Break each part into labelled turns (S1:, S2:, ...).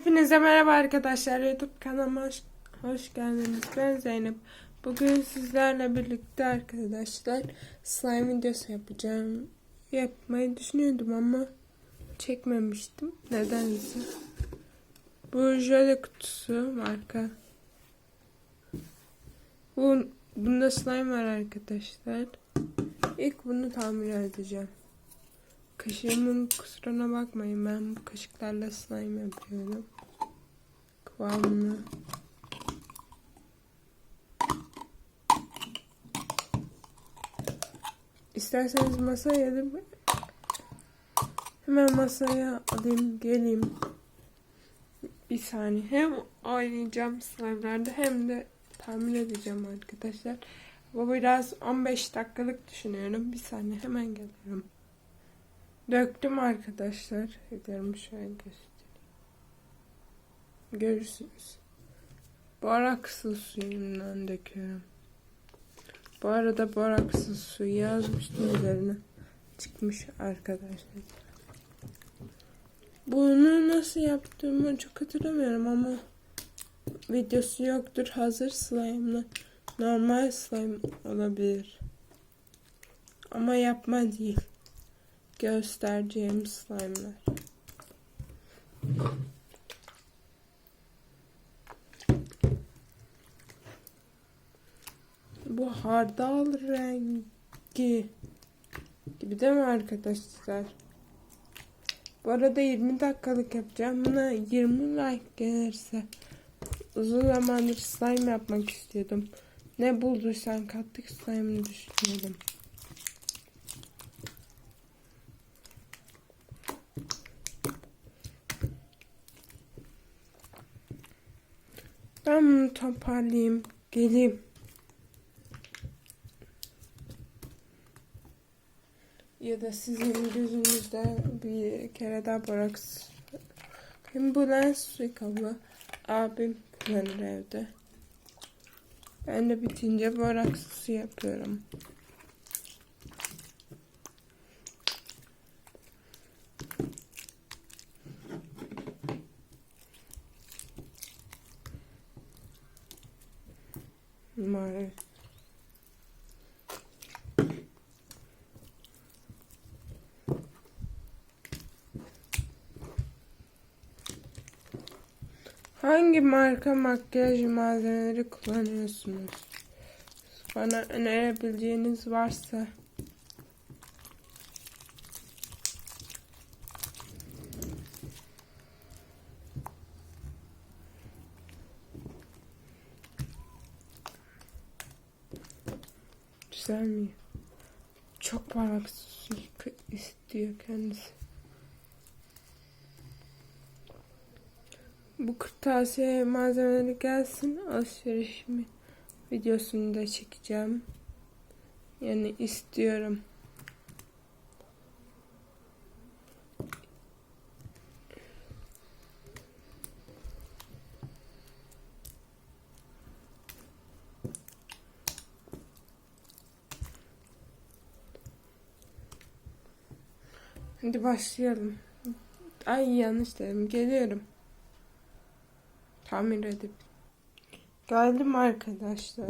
S1: Hepinize merhaba arkadaşlar. YouTube kanalıma hoş, hoş geldiniz. Ben Zeynep. Bugün sizlerle birlikte arkadaşlar slime videosu yapacağım. Yapmayı düşünüyordum ama çekmemiştim. Nedense. Bu jöle kutusu marka. Bu, bunda slime var arkadaşlar. İlk bunu tamir edeceğim. Kaşığımın kusuruna bakmayın. Ben bu kaşıklarla slime yapıyorum. Kıvamını. İsterseniz masaya da hemen masaya alayım geleyim. Bir saniye. Hem oynayacağım slime'larda hem de tahmin edeceğim arkadaşlar. Bu biraz 15 dakikalık düşünüyorum. Bir saniye hemen geliyorum. Döktüm arkadaşlar. Ellerimi şöyle göstereyim. Görürsünüz. Boraksız suyumdan döküyorum. Bu arada boraksız suyu yazmıştım üzerine. Çıkmış arkadaşlar. Bunu nasıl yaptığımı çok hatırlamıyorum ama videosu yoktur. Hazır slime'la normal slime olabilir. Ama yapma değil göstereceğim slime'lar. Bu hardal rengi gibi değil mi arkadaşlar? Bu arada 20 dakikalık yapacağım. Buna 20 like gelirse uzun zamandır slime yapmak istiyordum. Ne bulduysan kattık slime'ı düşünüyordum. Bunu toparlayayım. Geleyim. Ya da sizin gözünüzde bir kere daha boraks. Hem bu lens suikalı. Abim kullanır evde. Ben de bitince boraks su yapıyorum. Maalesef. Hangi marka makyaj malzemeleri kullanıyorsunuz? Bana önerebileceğiniz varsa Mi? Çok parlak istiyor kendisi. Bu kırtasiye malzemeleri gelsin alışverişimi videosunu da çekeceğim. Yani istiyorum. Hadi başlayalım. Ay yanlış dedim. Geliyorum. Tamir edip. Geldim arkadaşlar.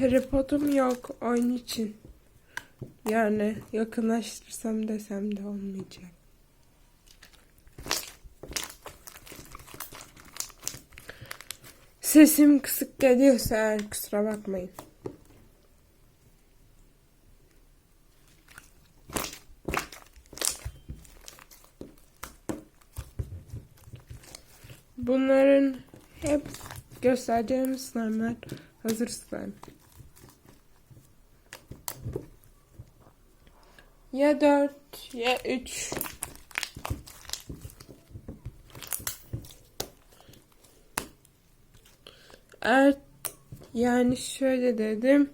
S1: Tripodum yok onun için. Yani yakınlaştırsam desem de olmayacak. Sesim kısık geliyorsa eğer kusura bakmayın. Bunların hep göstereceğim slime'lar hazır slime. Ya 4 ya 3. Eğer yani şöyle dedim.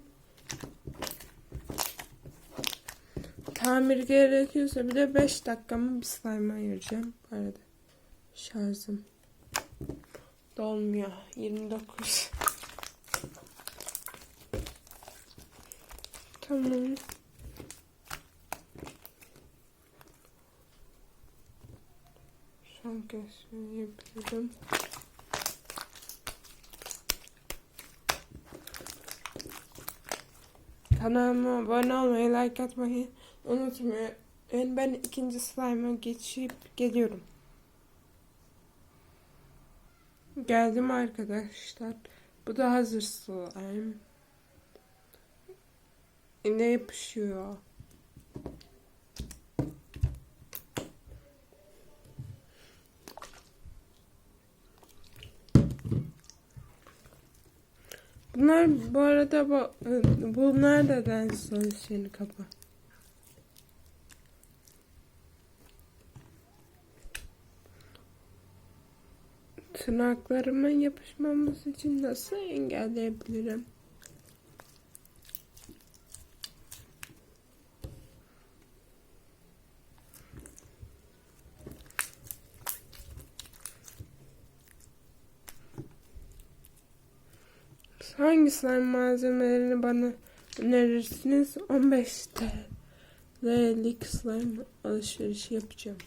S1: tamir gerekiyorsa bile 5 dakikamı bir slime ayıracağım. Bu arada şarjım dolmuyor. 29. Tamam. Kez yapıyorum. Kanalıma abone olmayı, like atmayı unutmayın. Ben ikinci slime'a geçip geliyorum. Geldim arkadaşlar. Bu da hazır slime. Ne yapışıyor? Bunlar bu arada bu, bunlar da ders sonuçlarını kapa. Tırnaklarımın yapışmaması için nasıl engelleyebilirim? Hangi slime malzemelerini bana önerirsiniz? 15 TL'lik slime alışverişi yapacağım.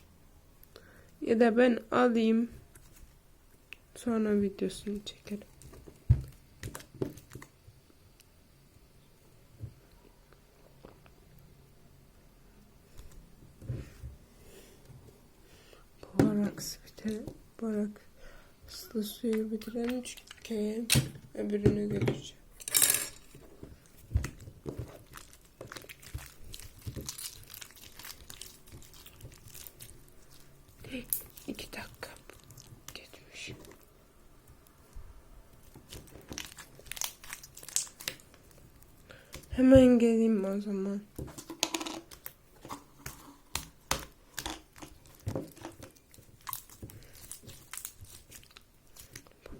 S1: Ya da ben alayım. Sonra videosunu çekerim. Borax biter. Borax ıslı suyu bitiren üç kere öbürünü göreceğim. İki dakika geçmiş. Hemen geleyim o zaman.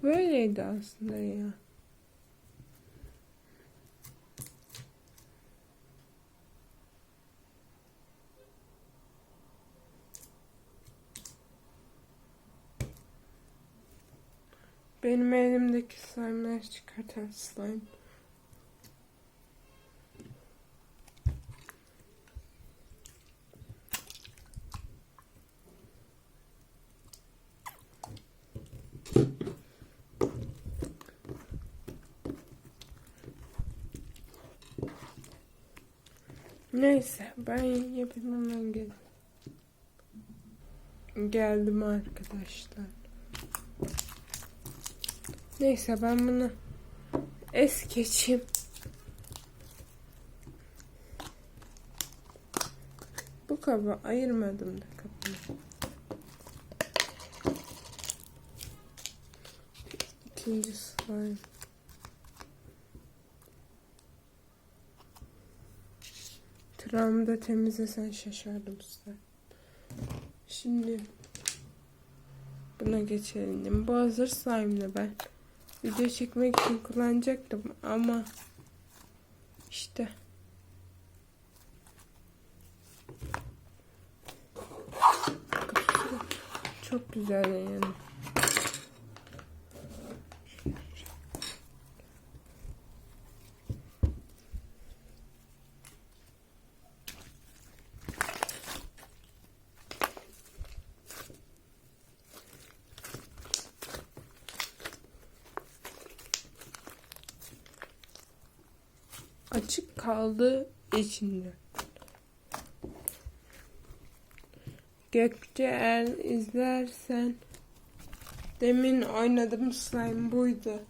S1: Bu Böyleydi aslında ya. Benim elimdeki slime'ları çıkartan slime. Neyse ben yapayım hemen geldim. Geldim arkadaşlar. Neyse ben bunu es geçeyim. Bu kabı ayırmadım da kabını. İkinci slime. Tırağımı da temizlesen şaşardım size. Şimdi buna geçelim. Bu hazır slime'lı ben. Video çekmek için kullanacaktım ama işte çok güzel yani. Açık kaldı içinde. Gökçe eğer izlersen demin oynadığım slime buydu.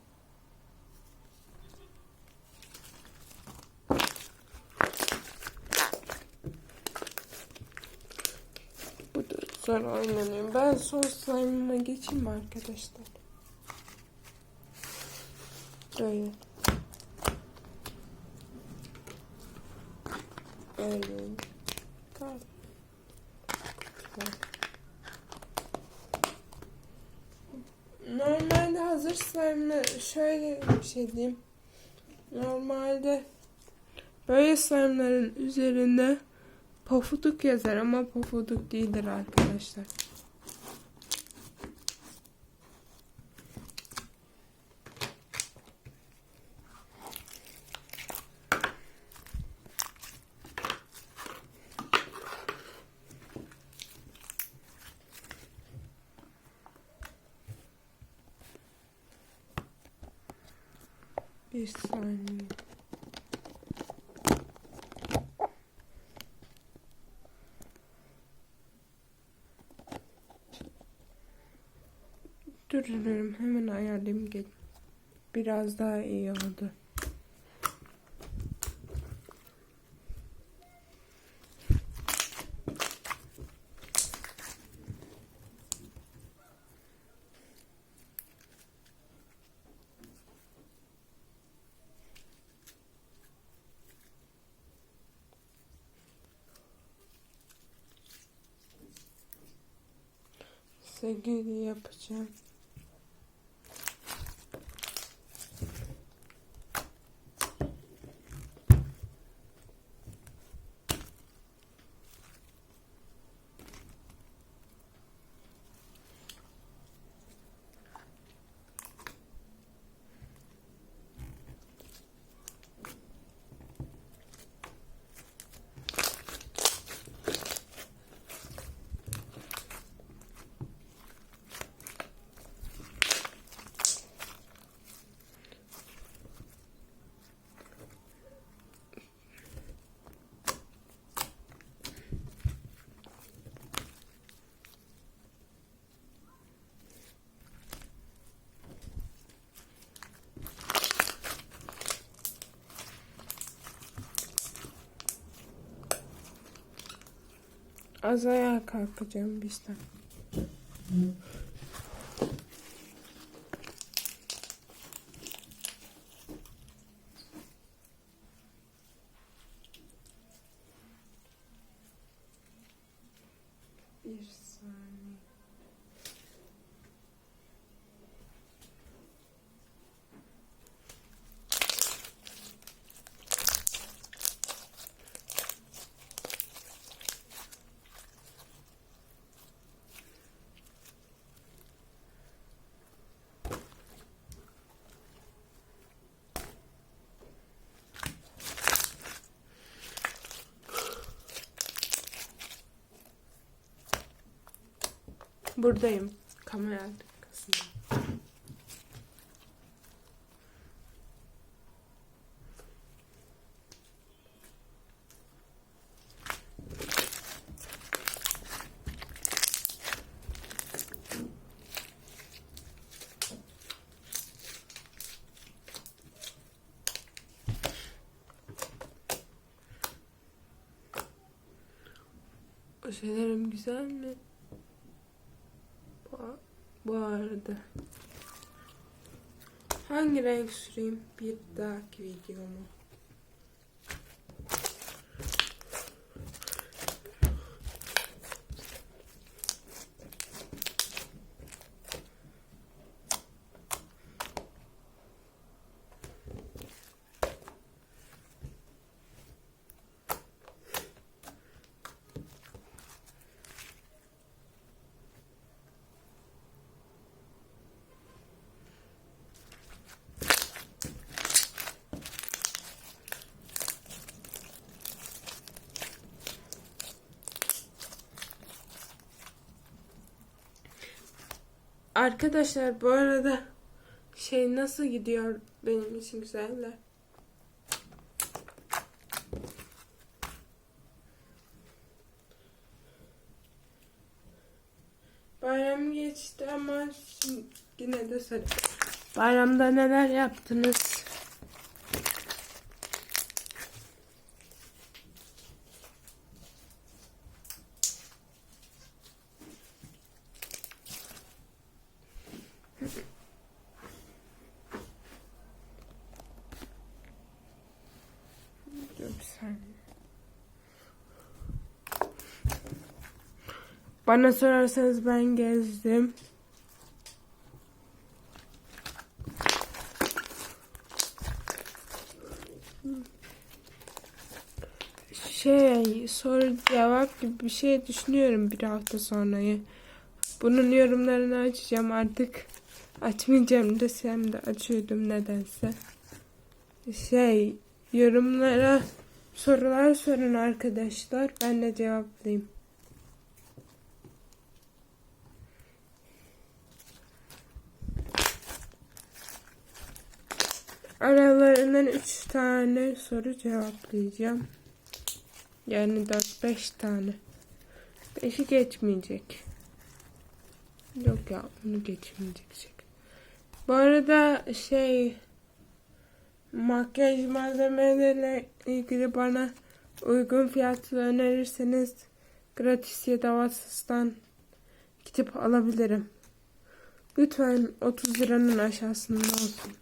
S1: Bu da zor oynanıyor. Ben son slime'ıma geçeyim arkadaşlar? Böyle. Öyle. Normalde hazır slime'la şöyle bir şey diyeyim. Normalde böyle slime'ların üzerine Pofuduk yazar ama pofuduk değildir arkadaşlar. Bir saniye. Dur hemen ayarlayayım. Biraz daha iyi oldu. Sevgili yapacağım. Az ayağa kalkacağım bizden. Bir saniye. Buradayım. Kamera arkasında. Şeylerim güzel mi? Bu, arada. Hangi renk süreyim bir dahaki videomu? Arkadaşlar bu arada şey nasıl gidiyor benim için güzeller? Bayram geçti ama yine de söyle. Bayramda neler yaptınız? Dur bir saniye. Bana sorarsanız ben gezdim. Şey soru cevap gibi bir şey düşünüyorum bir hafta sonrayı. Bunun yorumlarını açacağım artık. Açmayacağım desem de açıyordum nedense. Şey yorumlara sorular sorun arkadaşlar. Ben de cevaplayayım. Aralarından 3 tane soru cevaplayacağım. Yani 4-5 tane. 5'i geçmeyecek. Yok ya bunu geçmeyecek. Bu arada şey makyaj malzemeleriyle ilgili bana uygun fiyatlı önerirseniz gratis ya da Watsons'tan gidip alabilirim. Lütfen 30 liranın aşağısında olsun.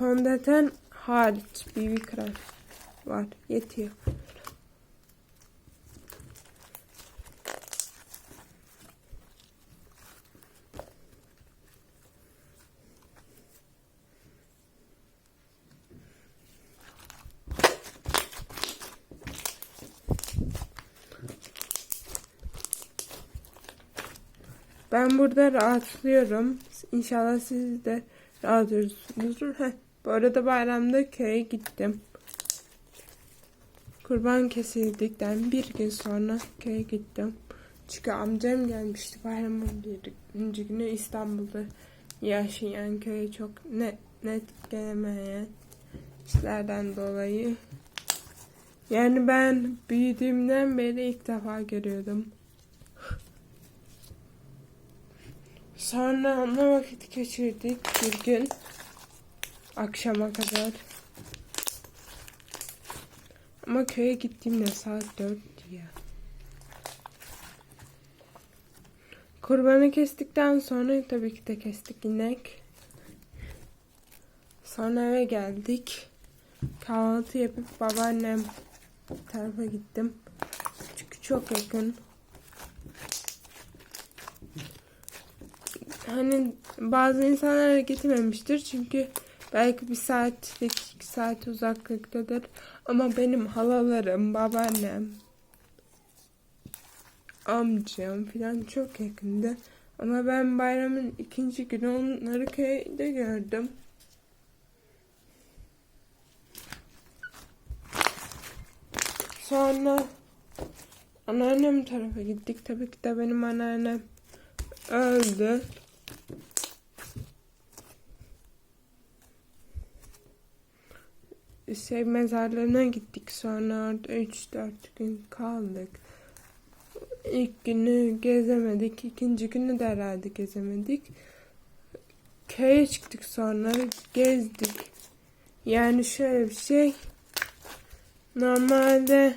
S1: Fondöten hariç BB krem var. Yetiyor. Ben burada rahatlıyorum. İnşallah siz de rahatlıyorsunuzdur. Heh, bu arada bayramda köye gittim. Kurban kesildikten bir gün sonra köye gittim. Çünkü amcam gelmişti bayramın birinci günü İstanbul'da yaşayan köye çok net, net gelemeyen işlerden dolayı. Yani ben büyüdüğümden beri ilk defa görüyordum. Sonra onunla vakit geçirdik bir gün. Akşama kadar. Ama köye gittiğimde saat 4 ya. Kurbanı kestikten sonra tabii ki de kestik inek. Sonra eve geldik. Kahvaltı yapıp babaannem tarafa gittim. Çünkü çok yakın. Hani bazı insanlar gitmemiştir çünkü belki bir saatlik iki saat uzaklıktadır. Ama benim halalarım, babaannem, amcam falan çok yakındı. Ama ben bayramın ikinci günü onları köyde gördüm. Sonra anneannem tarafa gittik. Tabii ki de benim anneannem öldü. Şey mezarlarına gittik sonra orada 3-4 gün kaldık. İlk günü gezemedik, ikinci günü de herhalde gezemedik. Köye çıktık sonra gezdik. Yani şöyle bir şey. Normalde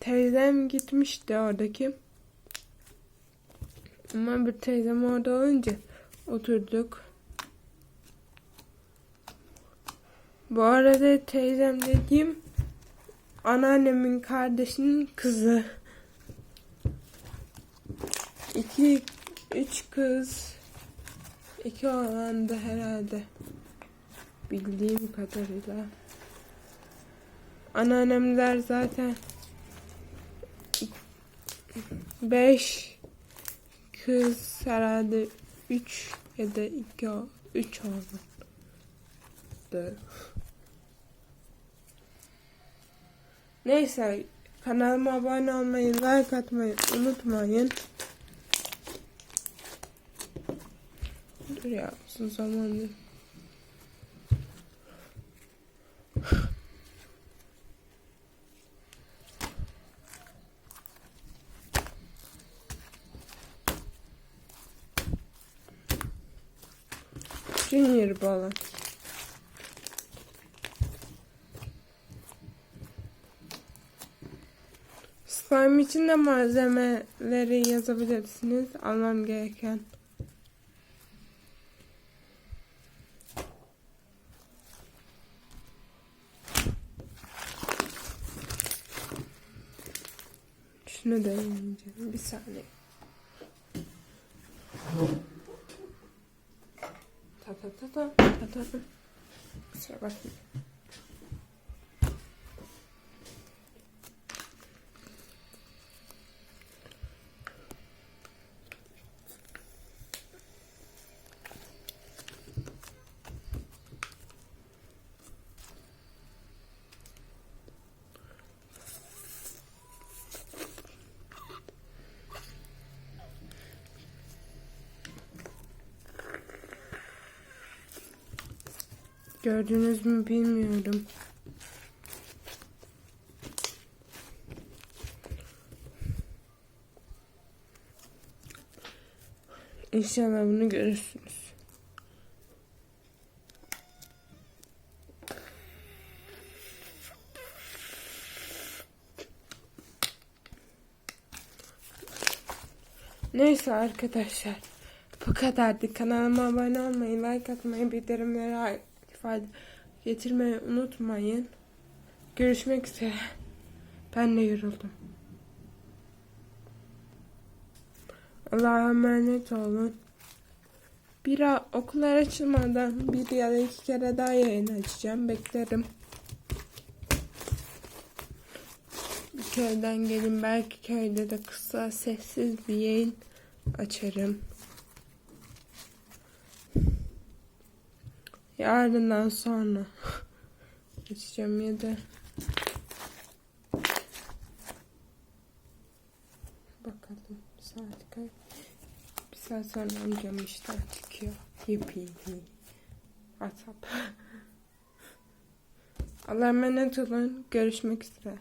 S1: teyzem gitmişti oradaki. Ama bir teyzem orada olunca oturduk. Bu arada teyzem dediğim anneannemin kardeşinin kızı. İki, üç kız, iki oğlan da herhalde. Bildiğim kadarıyla. Anneannemler zaten beş kız herhalde üç ya da iki, üç oğlan. Neyse kanalıma abone olmayı, like atmayı unutmayın. Dur ya uzun zamandır. Junior balon. Slime için de malzemeleri yazabilirsiniz. Almam gereken. Şunu da yiyeceğim. Bir saniye. Ta ta ta ta ta ta. Kusura bakmayın. Gördünüz mü bilmiyorum. İnşallah bunu görürsünüz. Neyse arkadaşlar. Bu kadardı. Kanalıma abone olmayı, like atmayı, bildirimleri ifade getirmeyi unutmayın. Görüşmek üzere. Ben de yoruldum. Allah'a emanet olun. Bir okullar açılmadan bir ya da iki kere daha yayın açacağım. Beklerim. Bir köyden gelin. Belki köyde de kısa sessiz bir yayın açarım. Yarından sonra. Açacağım ya da. Bakalım saat kaç? Bir saat sonra amcam işten çıkıyor. Yepyeni WhatsApp Allah'a emanet olun. Görüşmek üzere